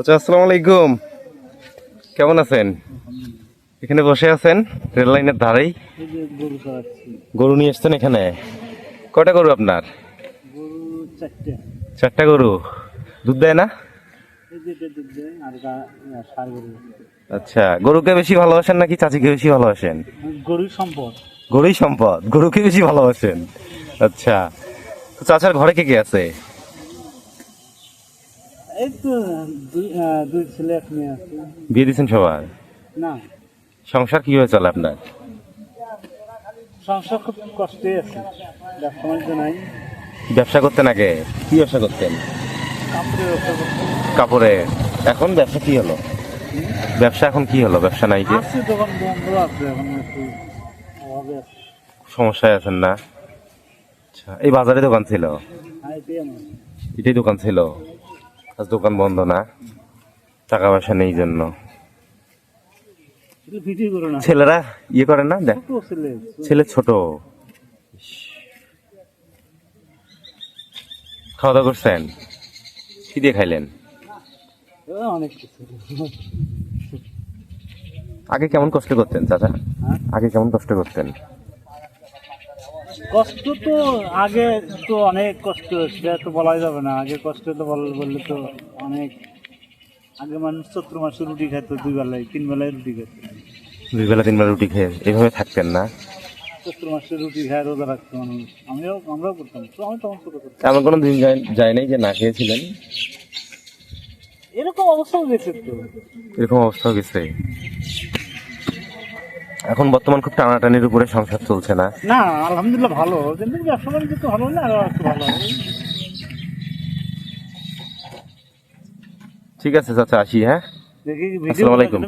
চাচা, আসসালামু আলাইকুম। কেমন আছেন? এখানে বসে আছেন, রেল লাইনের ধারেই? গরু নিয়ে এসছেন এখানে? কটা গরু আপনার? চারটা গরু। দুধ দেয় না? গরু আচ্ছা গরুকে বেশি ভালোবাসেন নাকি চাচিকে বেশি ভালোবাসেন? গরুর সম্পদ। গরুই সম্পদ, গরুকে বেশি ভালোবাসেন। আচ্ছা চাচার ঘরে কে কে আছে? এই তো দুই ছেলে এক মেয়ে আছে। বিয়ে দিয়েছেন সবার? না। সংসার কীভাবে চলে আপনার? সংসার খুব কষ্টে আছে। ব্যবসা বাণিজ্য নাই। ব্যবসা করতেন আগে? কি ব্যবসা করতেন? কাপড়ের ব্যবসা করতে কাপড়ে। এখন ব্যবসা কি হলো? ব্যবসা এখন কি হলো? ব্যবসা নাই যে আছে দোকান বন্ধ আছে এখন একটু অভাবে আছে। সমস্যায় আছেন না? আচ্ছা এই বাজারে দোকান ছিল? এটাই আমার এটাই দোকান ছিল? আজ দোকান বন্ধ না টাকা পয়সা নেই জন্য। ছেলেরা ইয়ে করে না? দেখ ছেলে। ছোট। খাওয়া দাওয়া করছেন? কি দিয়ে খাইলেন? আগে কেমন কষ্ট করতেন চাচা? হ্যাঁ? আগে কেমন কষ্ট করতেন? কষ্ট তো আগে তো অনেক কষ্ট সেটা তো বলাই যাবে না। আগে কষ্ট তো বল- বললে তো অনেক। আগে মানুষ চৈত্র মাসে রুটি খাইতো দুই বেলায় তিন বেলায় রুটি খাইতো। দুই বেলা তিন বেলা রুটি খেয়ে এইভাবে থাকতেন না। চৈত্র মাসে রুটি খায় রোজা রাখতো মানুষ। আমিও আমরাও করতাম তো আমি তখন ছোট করতাম। এমন কোনো দিন যায়- নাই যে না খেয়েছিলেন? এরকম অবস্থাও গেছে তো। এরকম অবস্থা গেছে। এখন বর্তমান খুব টানাটানির উপরে সংসার চলছে না। না আলহামদুলিল্লাহ ভালো। ব্যবসা বাণিজ্য তো ভালো না আরও একটু ভালো ঠিক আছে চাচা আসি হ্যাঁ? আসসালামু আলাইকুম।